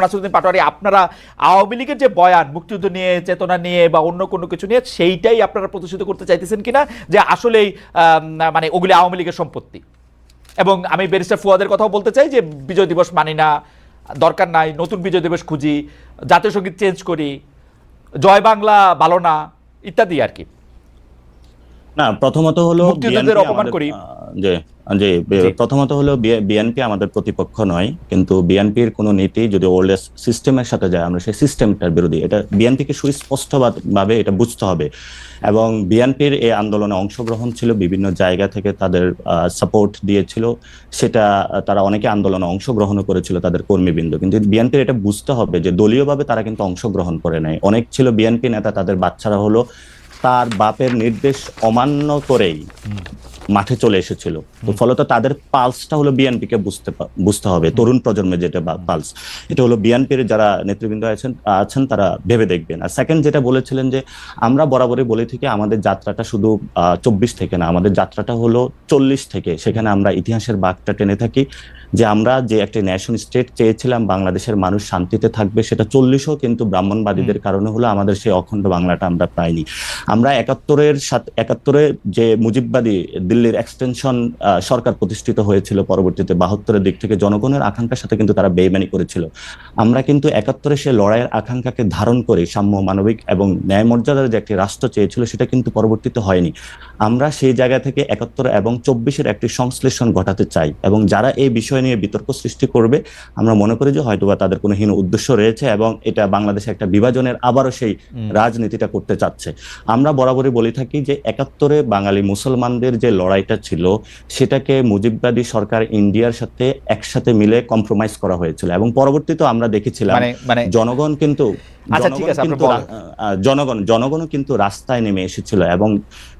নাসিরুদ্দিন পাটোয়ারি, আপনারা আওয়ামী লীগের যে বয়ান, মুক্তিযুদ্ধ নিয়ে, চেতনা নিয়ে বা অন্য কোনো কিছু নিয়ে, সেইটাই আপনারা প্রতিষ্ঠিত করতে চাইতেছেন কিনা? যে আসলেই মানে ওগুলি আওয়ামী লীগের সম্পত্তি। এবং আমি ব্যারিস্টার ফুয়াদের কথাও বলতে চাই যে বিজয় দিবস মানি না, দরকার নাই, নতুন বিজয় দিবস খুঁজি, জাতীয় সংগীত চেঞ্জ করি, জয় বাংলা ভালো না, ইত্যাদি আর কি। না প্রথমত হলো মুক্তিযোদ্ধাদের অপমান করি। যে। প্রথমত হলো বিএনপি আমাদের প্রতিপক্ষ নয় কিন্তু বিএনপির কোন নীতি যদি ওল্ড সিস্টেমের সাথে যায় আমরা সেই সিস্টেমটার বিরোধী। এটা বিএনপিকে সুস্পষ্ট ভাবে এটা বুঝতে হবে। এবং বিএনপির এই আন্দোলনে অংশগ্রহণ ছিল বিভিন্ন জায়গা থেকে তাদের সাপোর্ট দিয়েছিল। সেটা তারা অনেকে আন্দোলনে অংশগ্রহণও করেছিল তাদের কর্মীবৃন্দ। কিন্তু বিএনপির এটা বুঝতে হবে যে দলীয়ভাবে তারা কিন্তু অংশগ্রহণ করে নাই। অনেক ছিল বিএনপি নেতা তাদের বাচ্চারা হলো তার বাপের নির্দেশ অমান্য করেই মাঠে চলে এসেছিল। তো ফলত তাদের পালসটা হলো বিএনপি কে বুঝতে বুঝতে হবে। তরুণ প্রজন্মের যেটা পালস এটা হলো বিএনপির যারা নেতৃবৃন্দ আছেন আছেন তারা ভেবে দেখবেন। আর সেকেন্ড যেটা বলেছিলেন যে আমরা বরাবরই বলে থেকে আমাদের যাত্রাটা শুধু চব্বিশ থেকে না আমাদের যাত্রাটা হলো চল্লিশ থেকে। সেখানে আমরা ইতিহাসের বাঘটা টেনে থাকি। যে আমরা যে একটা ন্যাশন স্টেট চেয়েছিলাম বাংলাদেশের মানুষ শান্তিতে থাকবে সেটা চল্লিশও কিন্তু ব্রাহ্মণবাদীদের কারণে হলো আমাদের সেই অখণ্ড বাংলাটা আমরা পাইনি। আমরা একাত্তরের সাথে একাত্তরে যে মুজিববাদী দিল্লির এক্সটেনশন সরকার প্রতিষ্ঠিত হয়েছিল পরবর্তীতে বাহাত্তরের দিক থেকে জনগণের আকাঙ্ক্ষার সাথে কিন্তু তারা বেইমানি করেছিল। আমরা কিন্তু একাত্তরে সে লড়াইয়ের আকাঙ্ক্ষাকে ধারণ করে সাম্য মানবিক এবং ন্যায় মর্যাদার যে একটি রাষ্ট্র চেয়েছিল সেটা কিন্তু পরবর্তীতে হয়নি। আমরা সেই জায়গা থেকে একাত্তর এবং চব্বিশের একটি সংশ্লেষণ ঘটাতে চাই এবং যারা এই বিষয় নিয়ে বিতর্ক সৃষ্টি করবে। আমরা মনে করি যে হয়তোবা তাদের কোনো হীন উদ্দেশ্য রয়েছে এবং এটা বাংলাদেশে একটা বিভাজনের আবারও সেই রাজনীতিটা করতে চাচ্ছে। আমরা বরাবরই বলে থাকি যে একাত্তরে বাঙালি মুসলমানদের যে লড়াইটা ছিল সেটাকে মুজিববাদী সরকার ইন্ডিয়ার সাথে একসাথে মিলে কম্প্রোমাইজ করা হয়েছিল এবং পরবর্তীতে আমরা দেখেছিলাম মানে মানে জনগণ কিন্তু আচ্ছা, ঠিক আছে, কিন্তু জনগণ জনগণও কিন্তু রাস্তায় নেমে এসেছিল এবং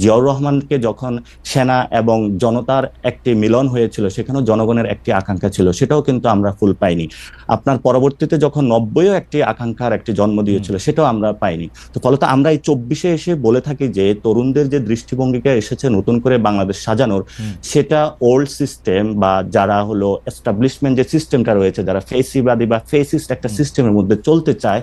জিয়াউর রহমানকে যখন সেনা এবং জনতার একটি মিলন হয়েছিল সেখানেও জনগণের একটি আকাঙ্ক্ষা ছিল সেটাও কিন্তু আমরা ফুল পাইনি। আপনার পরবর্তীতে যখন নব্বইও একটি আকাঙ্ক্ষার একটি জন্ম দিয়েছিল সেটাও আমরা পাইনি। তো ফলত আমরা এই চব্বিশে এসে বলে থাকি যে তরুণদের যে দৃষ্টিভঙ্গিকা এসেছে নতুন করে বাংলাদেশ সাজানোর সেটা ওল্ড সিস্টেম বা যারা হলো এস্টাবলিশমেন্ট যে সিস্টেমটা রয়েছে যারা ফেসিবাদী বা ফেসিস্ট একটা সিস্টেমের মধ্যে চলতে চায়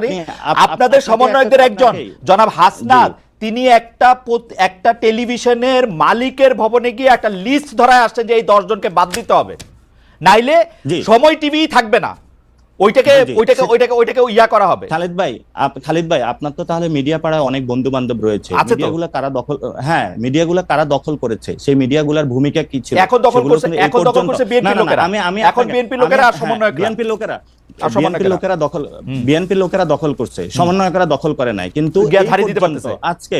আপ- আপনাদের সমন্বয়কদের একজন জনাব হাসনাত। তিনি একটা একটা টেলিভিশনের মালিকের ভবনে গিয়ে একটা লিস্ট ধরায় আসছেন যে এই দশজনকে বাদ দিতে হবে। নাইলে সময় টিভি থাকবে না। ওইটাকে। ওইটাকে ওইটাকে ওইটাকে ইয়া করা হবে খালিদ ভাই খালিদ ভাই আপনার তো তাহলে মিডিয়া পাড়ায় অনেক বন্ধু বান্ধব রয়েছে মিডিয়াগুলো কারা দখল হ্যাঁ মিডিয়াগুলো কারা দখল করেছে সেই মিডিয়াগুলোর ভূমিকা কি ছিল এখন দখল করছে- এখন দখল করছে না, লোকেরা। আমি আমি এখন আপনাকে- BNP লোকেরা আর সমন্বয়করা। বিএনপি লোকেরা বিএনপি লোকেরা দখল বিএনপি লোকেরা দখল করছে সমন্বয়করা দখল করে নাই কিন্তু। আজকে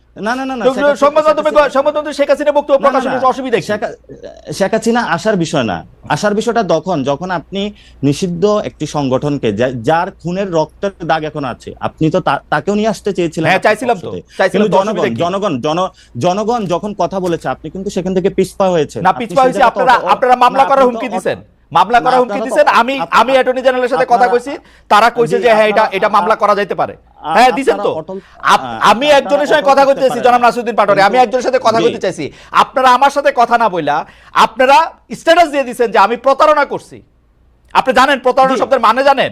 না না না না তো শেখ হাসিনা- সংবাদ মাধ্যমে সংবাদ মাধ্যমে শেখ হাসিনা বক্তব্য না, না, প্রকাশ না। হলে অসুবিধা শেখ হাসিনা আসার বিষয় না। আসার বিষয়টা তখন যখন আপনি নিষিদ্ধ একটি সংগঠনকে যার খুনের রক্তের দাগ এখন আছে আপনি তো তাকেও নিয়ে আসতে চেয়েছিলেন হ্যাঁ, চাইছিলাম তো। কিন্তু জনগণ জনগণ জন জনগণ যখন কথা বলেছে আপনি কিন্তু সেখান থেকে পিছপা হয়েছে। না পিছপা হয়েছে আপনারা আপনারা মামলা করার হুমকি মামলা করার হুমকি আপনারা আমি আমি অ্যাটর্নি জেনারেলের সাথে কথা কইছি তারা কইছে যে হ্যাঁ এটা এটা মামলা করা যাইতে পারে। হ্যাঁ দিছেন তো আমি একজনের সঙ্গে কথা কইতে চাইছি। জনাব নাসিরুদ্দিন পাটোয়ারি আমি একজনের সাথে কথা। কইতে চাইছি আপনারা আমার সাথে কথা না বইলা আপনারা স্ট্যাটাস দিয়ে দিচ্ছেন যে আমি প্রতারণা করছি আপনি জানেন প্রতারণা। শব্দের মানে জানেন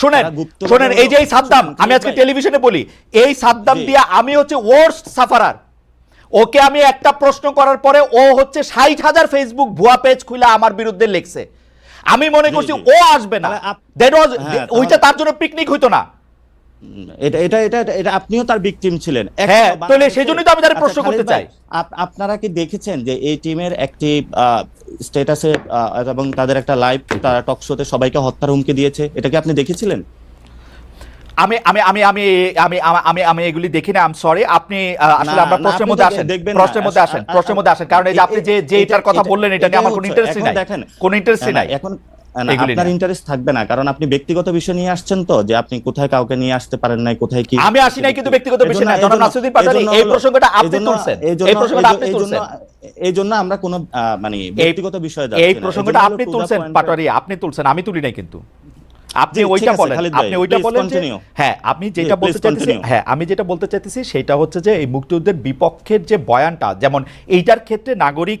শোনেন শোনেন এই যে এই সাদ্দাম আমি আজকে টেলিভিশনে বলি এই সাদ্দাম দিয়া আমি হচ্ছে ওয়ার্স্ট সাফারার ওকে আমি একটা প্রশ্ন করার পরে ও হচ্ছে ষাট হাজার ফেসবুক ভুয়া পেজ খুলে আমার বিরুদ্ধে লেখছে। আমি মনে করছি ও আসবে না। দ্যাট ওয়াজ ওইটা তার জন্য পিকনিক হইতো না। এটা এটা এটা এটা- আপনিও তার ভিকটিম ছিলেন। হ্যাঁ, তাহলে বাংলাদেশে- সেই জন্যই তো আমি তার আচ্ছা, প্রশ্ন করতে চাই। আপনারা কি দেখেছেন যে এই টিমের একটি স্ট্যাটাসে এবং তাদের একটা লাইভ তারা টক শোতে সবাইকে হত্যার হুমকি দিয়েছে। এটাকে আপনি দেখেছিলেন? আমি আমি আমি আমি আমি আমি- আমি এগুলি দেখি না আম সরি আপনি আসলে আমরা প্রশ্নের মধ্যে আসেন দেখবেন প্রশ্নের মধ্যে আসেন প্রশ্নের মধ্যে আসেন। কারণ এই যে আপনি যে যে এটার কথা বললেন এটা নিয়ে আমার কোনো ইন্টারেস্ট ইন্টারেস্টই নাই। দেখেন কোনো ইন্টারেস্টই না, নাই। এখন আপনার ইন্টারেস্ট থাকবে না কারণ আপনি ব্যক্তিগত বিষয় নিয়ে আসছেন তো যে আপনি কোথায় কাউকে নিয়ে আসতে পারেন নাই কোথায় কি আমি আসি নাই কিন্তু ব্যক্তিগত বিষয় না। জনাব নাসিরুদ্দিন পাটোয়ারি, এই প্রসঙ্গটা আপনি তুলছেন। এই প্রসঙ্গটা আপনি তুলছেন। এই জন্য আমরা কোনো মানে ব্যক্তিগত বিষয়ে যাচ্ছি না। প্রসঙ্গটা আপনি তুলছেন পাটোয়ারি আপনি তুলছেন আমি তুলি নাই কিন্তু আপনি ওইটা বলেন আপনি ওইটা বলেন হ্যাঁ আমি যেটা বলতে চাইতেছি হ্যাঁ আমি যেটা বলতে চাইতেছি সেটা হচ্ছে যে এই মুক্তিযুদ্ধের বিপক্ষের যে বয়ানটা যেমন এইটার ক্ষেত্রে নাগরিক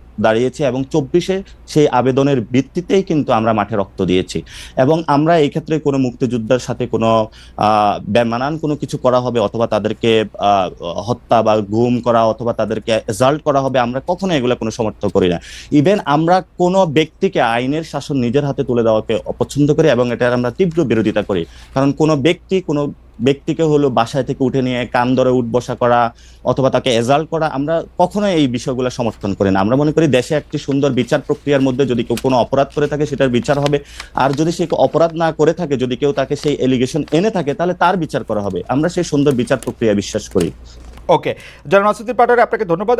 দাঁড়িয়েছি এবং চব্বিশে সেই আবেদনের ভিত্তিতেই কিন্তু আমরা মাঠে রক্ত দিয়েছি। এবং আমরা এই ক্ষেত্রে কোনো মুক্তিযোদ্ধার সাথে কোনো বেমানান কোনো কিছু করা হবে অথবা তাদেরকে হত্যা বা গুম করা অথবা তাদেরকে এজাল্ট করা হবে আমরা কখনো এগুলো কোনো সমর্থন করি না। ইভেন আমরা কোনো ব্যক্তিকে আইনের শাসন নিজের হাতে তুলে দেওয়াকে অপছন্দ করি এবং এটার আমরা তীব্র বিরোধিতা করি। কারণ কোনো ব্যক্তি কোনো ব্যক্তিকে হলো বাসায় থেকে উঠে নিয়ে কান ধরে উঠ বসা করা অথবা তাকে এজাল্ট করা, আমরা কখনো এই বিষয়গুলো সমর্থন করি না। আমরা মনে করি দেশে একটি সুন্দর বিচার প্রক্রিয়ার মধ্যে যদি কেউ কোনো অপরাধ করে থাকে, সেটার বিচার হবে। আর যদি সে অপরাধ না করে থাকে, যদি কেউ তাকে সেই এলিগেশন এনে থাকে, তাহলে তার বিচার করা হবে। আমরা সেই সুন্দর বিচার প্রক্রিয়া বিশ্বাস করি। ওকে জনাব নাসিরুদ্দিন পাটোয়ারি, আপনাকে ধন্যবাদ।